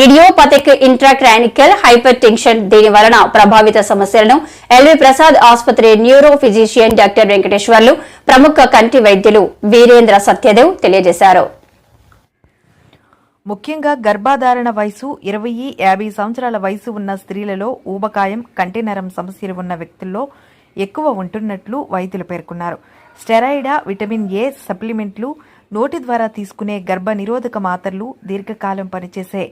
Idiopathic ఇంట్రాక్రానికల్ hyper tension దీని వలన ప్రభావిత సమస్యలను ఎల్వి ప్రసాద్ ఆసుపత్రి న్యూరో ఫిజిషియన్ డాక్టర్ వెంకటేశ్వర్లు ప్రముఖ కంటి వైద్యులు వీరేంద్ర సత్యదేవ్ తెలియజేశారు. ముఖ్యంగా గర్భాధారణ వయసు ఇరవై యాభై సంవత్సరాల వయసు ఉన్న స్త్రీలలో ఊబకాయం కంటి నరం సమస్యలు ఉన్న వ్యక్తుల్లో ఎక్కువ ఉంటున్నట్లు వైద్యులు పేర్కొన్నారు. స్టెరాయిడా విటమిన్ ఏ సప్లిమెంట్లు నోటి ద్వారా తీసుకునే గర్భ నిరోధక మాత్రలు దీర్ఘకాలం పనిచేసే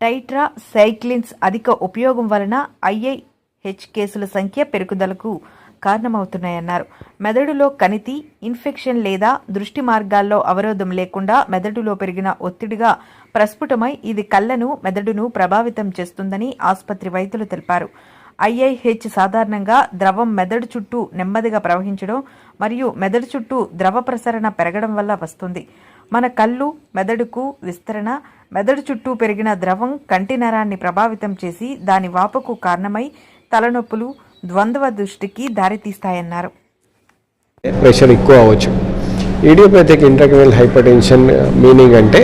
టైట్రా సైక్లిన్స్ అధిక ఉపయోగం వలన ఐఐహెచ్ కేసుల సంఖ్య పెరుగుదలకు కారణమవుతున్నాయన్నారు. మెదడులో కణితి ఇన్ఫెక్షన్ లేదా దృష్టి మార్గాల్లో అవరోధం లేకుండా మెదడులో పెరిగిన ఒత్తిడిగా ప్రస్ఫుటమై ఇది కళ్ళను మెదడును ప్రభావితం చేస్తుందని ఆసుపత్రి వైద్యులు తెలిపారు. ఐఐహెచ్ సాధారణంగా ద్రవం మెదడు చుట్టూ నెమ్మదిగా ప్రవహించడం మరియు మెదడు చుట్టూ ద్రవ ప్రసరణ పెరగడం వల్ల వస్తుంది. మన కళ్ళు మెదడుకు విస్తరణ మెదడు చుట్టూ పెరిగిన ద్రవం కంటి నరాన్ని ప్రభావితం చేసి దాని వాపుకు కారణమై తలనొప్పులు ద్వంద్వ దృష్టికి దారితీస్తాయన్నారు. ప్రెషర్ ఎక్కువ అవ్వచ్చు. Idiopathic intracranial hypertension meaning అంటే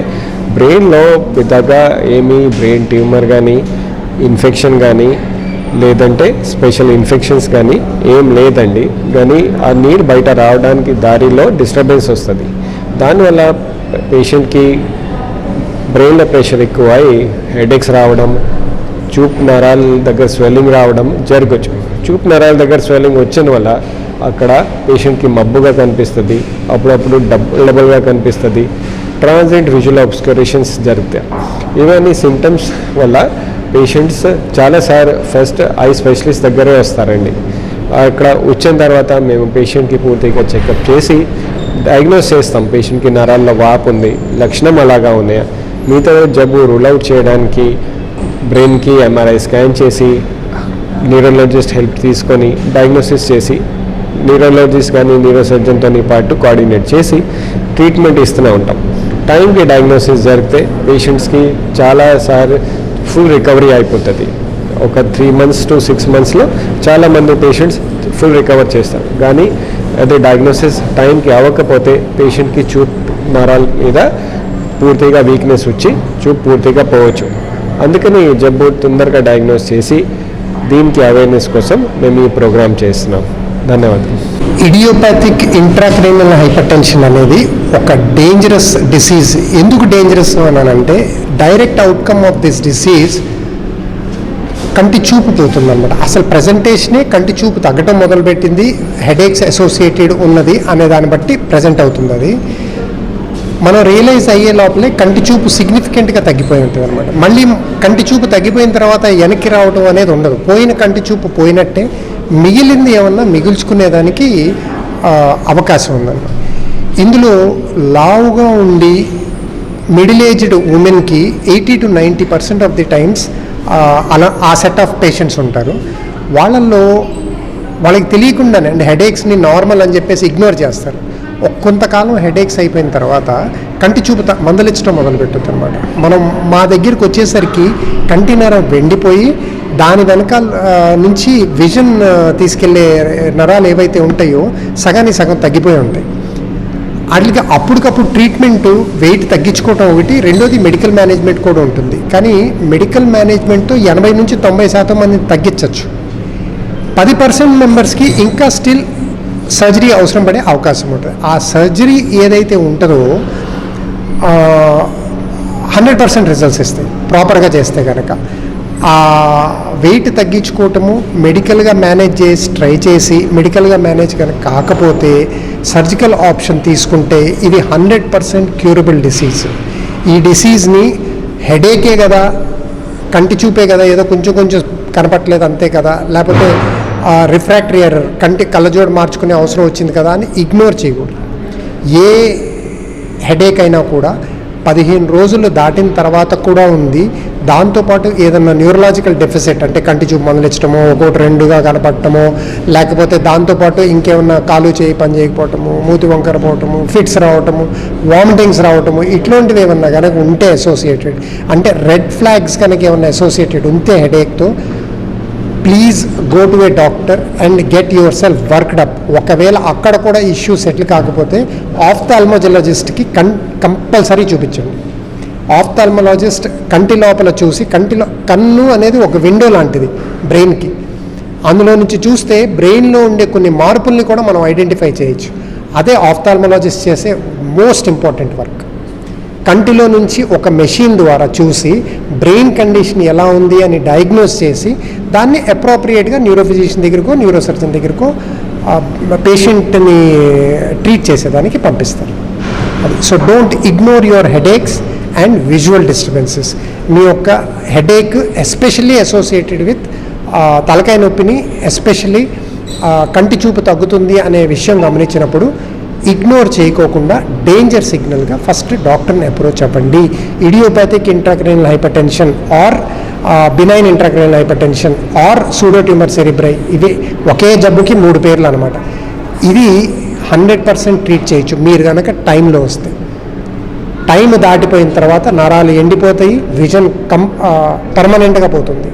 బ్రెయిన్లో పెద్దగా ఏమీ బ్రెయిన్ ట్యూమర్ కానీ ఇన్ఫెక్షన్ కానీ లేదంటే స్పెషల్ ఇన్ఫెక్షన్స్ కానీ ఏం లేదండి. కానీ ఆ నీరు బయట రావడానికి దారిలో డిస్టర్బెన్స్ వస్తుంది. దానివల్ల పేషెంట్కి బ్రెయిన్లో ప్రెషర్ ఎక్కువ అయి హెడేక్స్ రావడం చూపు నరాల దగ్గర స్వెల్లింగ్ రావడం జరగచ్చు. చూపు నరాల దగ్గర స్వెల్లింగ్ వచ్చిన వల్ల అక్కడ పేషెంట్కి మబ్బుగా కనిపిస్తుంది అప్పుడప్పుడు డబుల్ డబుల్గా కనిపిస్తుంది. ట్రాన్సిట్ విజువల్ అబ్స్కరేషన్స్ జరుగుతాయి. ఇవన్నీ సిమ్టమ్స్ వల్ల పేషెంట్స్ చాలా సార్ ఫస్ట్ ఐ స్పెషలిస్ట్ దగ్గరే వస్తారండి. అక్కడ వచ్చిన తర్వాత మేము పేషెంట్కి పూర్తిగా చెకప్ చేసి డయాగ్నోస్ చేస్తాం. పేషెంట్కి నరాల్లో వాపు ఉంది లక్షణం అలాగా ఉన్నాయా మిగతా జబ్బు రూల్ అవుట్ చేయడానికి బ్రెయిన్కి ఎంఆర్ఐ స్కాన్ చేసి న్యూరాలజిస్ట్ హెల్ప్ తీసుకొని డయాగ్నోసిస్ చేసి న్యూరాలజిస్ట్ కానీ న్యూరో సర్జన్తో పాటు కోఆర్డినేట్ చేసి ట్రీట్మెంట్ ఇస్తూనే ఉంటాం. టైంకి డయాగ్నోసిస్ జరిగితే పేషెంట్స్కి చాలాసార్లు ఫుల్ రికవరీ అయిపోతుంది. ఒక త్రీ మంత్స్ టు సిక్స్ మంత్స్లో చాలామంది పేషెంట్స్ ఫుల్ రికవర్ చేస్తారు. కానీ అదే డయాగ్నోసిస్ టైంకి అవ్వకపోతే పేషెంట్కి చూపు నరాల మీద పూర్తిగా వీక్నెస్ వచ్చి చూపు పూర్తిగా పోవచ్చు. అందుకని ఈ జబ్బు తొందరగా డయాగ్నోస్ చేసి దీనికి అవేర్నెస్ కోసం మేము ఈ ప్రోగ్రామ్ చేస్తున్నాం. ధన్యవాదాలు. ఇడియోపాథిక్ ఇంట్రాక్రైనల్ హైపర్ టెన్షన్ అనేది ఒక డేంజరస్ డిసీజ్ ఎందుకు డేంజరస్ అని అంటే direct outcome of this disease కంటి చూపు పోతుందన్నమాట. అసలు ప్రజెంటేషనే కంటి చూపు తగ్గటం మొదలుపెట్టింది హెడేక్స్ అసోసియేటెడ్ ఉన్నది అనే దాన్ని బట్టి ప్రజెంట్ అవుతుంది అది. మనం రియలైజ్ అయ్యే లోపలే కంటి చూపు సిగ్నిఫికెంట్గా తగ్గిపోయి ఉంటుంది అనమాట మళ్ళీ కంటి చూపు తగ్గిపోయిన తర్వాత వెనక్కి రావడం అనేది ఉండదు. పోయిన కంటి చూపు పోయినట్టే మిగిలింది ఏమన్నా మిగుల్చుకునేదానికి అవకాశం ఉందన్న ఇందులో లావుగా ఉండి మిడిల్ ఏజ్డ్ ఉమెన్కి eighty to ninety percent of the times అలా ఆ సెట్ ఆఫ్ పేషెంట్స్ ఉంటారు. వాళ్ళల్లో వాళ్ళకి తెలియకుండానే అండ్ హెడేక్స్ని నార్మల్ అని చెప్పేసి ఇగ్నోర్ చేస్తారు. కొంతకాలం హెడేక్స్ అయిపోయిన తర్వాత కంటి చూపు త- మందలించడం మొదలుపెట్టుద్ది అనమాట మనం మా దగ్గరికి వచ్చేసరికి కంటి నరం వెండిపోయి దాని వెనకాల నుంచి విజన్ తీసుకెళ్ళే నరాలు ఏవైతే ఉంటాయో సగానికి సగం తగ్గిపోయి ఉంటాయి. వాటికి అప్పటికప్పుడు ట్రీట్మెంట్ వెయిట్ తగ్గించుకోవటం ఒకటి రెండోది మెడికల్ మేనేజ్మెంట్ కూడా ఉంటుంది. కానీ మెడికల్ మేనేజ్మెంట్తో ఎనభై నుంచి తొంభై శాతం మందిని తగ్గించవచ్చు పది పర్సెంట్ మెంబర్స్కి ఇంకా స్టిల్ సర్జరీ అవసరం పడే అవకాశం ఉంటుంది. ఆ సర్జరీ ఏదైతే ఉంటుందో హండ్రెడ్ పర్సెంట్ రిజల్ట్స్ ఇస్తాయి. ప్రాపర్గా చేస్తే కనుక ఆ వెయిట్ తగ్గించుకోవటము మెడికల్గా మేనేజ్ చేసి ట్రై చేసి మెడికల్గా మేనేజ్ కనుక కాకపోతే సర్జికల్ ఆప్షన్ తీసుకుంటే ఇది హండ్రెడ్ పర్సెంట్ క్యూరబుల్ డిసీజ్. ఈ డిసీజ్ని హెడేకే కదా కంటి చూపే కదా ఏదో కొంచెం కొంచెం కనపట్లేదు అంతే కదా లేకపోతే రిఫ్రాక్టరీ ఎర్రర్ కంటి కళ్ళజోడు మార్చుకునే అవసరం వచ్చింది కదా అని ఇగ్నోర్ చేయకూడదు. ఏ హెడేక్ అయినా కూడా పదిహేను రోజులు దాటిన తర్వాత కూడా ఉంది. దాంతోపాటు ఏదన్నా న్యూరలాజికల్ డెఫిసిట్ అంటే కంటి చూపు మందలించడమో ఒకటి రెండుగా కనపడటమో లేకపోతే దాంతోపాటు ఇంకేమన్నా కాలు చేయి పని చేయకపోవటము మూతి వంకర పోవటము ఫిట్స్ రావటము వామిటింగ్స్ రావటము ఇట్లాంటివి ఏమన్నా కనుక ఉంటే అసోసియేటెడ్ అంటే రెడ్ ఫ్లాగ్స్ కనుక ఏమన్నా అసోసియేటెడ్ ఉంటే హెడేక్తో please go to a doctor and get yourself worked up ఒకవేళ అక్కడ కూడా ఇష్యూ సెటిల్ కాకపోతే ఆఫ్థాల్మోజలజిస్ట్కి కన్ కంపల్సరీ చూపించండి. ఆఫ్థాల్మలాజిస్ట్ కంటి లోపల చూసి కంటిలో కన్ను అనేది ఒక విండో లాంటిది బ్రెయిన్కి అందులో నుంచి చూస్తే బ్రెయిన్లో ఉండే కొన్ని మార్పుల్ని కూడా మనం ఐడెంటిఫై చేయొచ్చు. అదే ఆఫ్థాల్మలాజిస్ట్ చేసే మోస్ట్ ఇంపార్టెంట్ వర్క్ కంటిలో నుంచి ఒక మెషిన్ ద్వారా చూసి బ్రెయిన్ కండిషన్ ఎలా ఉంది అని డయాగ్నోస్ చేసి దాన్ని అప్రోప్రియేట్గా న్యూరోఫిజిషియన్ దగ్గరకో న్యూరోసర్జన్ దగ్గరకో పేషెంట్ని ట్రీట్ చేసేదానికి పంపిస్తారు. అది so don't ignore your headaches and visual disturbances. మీ యొక్క హెడేక్ ఎస్పెషల్లీ అసోసియేటెడ్ విత్ తలకాయ నొప్పిని ఎస్పెషల్లీ కంటి చూపు తగ్గుతుంది అనే విషయం గమనించినప్పుడు ఇగ్నోర్ చేయకోకుండా డేంజర్ సిగ్నల్గా ఫస్ట్ డాక్టర్ని అప్రోచ్ అవ్వండి. Idiopathic intracranial hypertension or benign intracranial hypertension or pseudotumor cerebri ఇవి ఒకే జబ్బుకి మూడు పేర్లు అనమాట ఇది హండ్రెడ్ పర్సెంట్ ట్రీట్ చేయొచ్చు. మీరు కనుక టైంలో వస్తే. టైం దాటిపోయిన తర్వాత నరాలు ఎండిపోతాయి విజన్ కం పర్మనెంట్గా పోతుంది.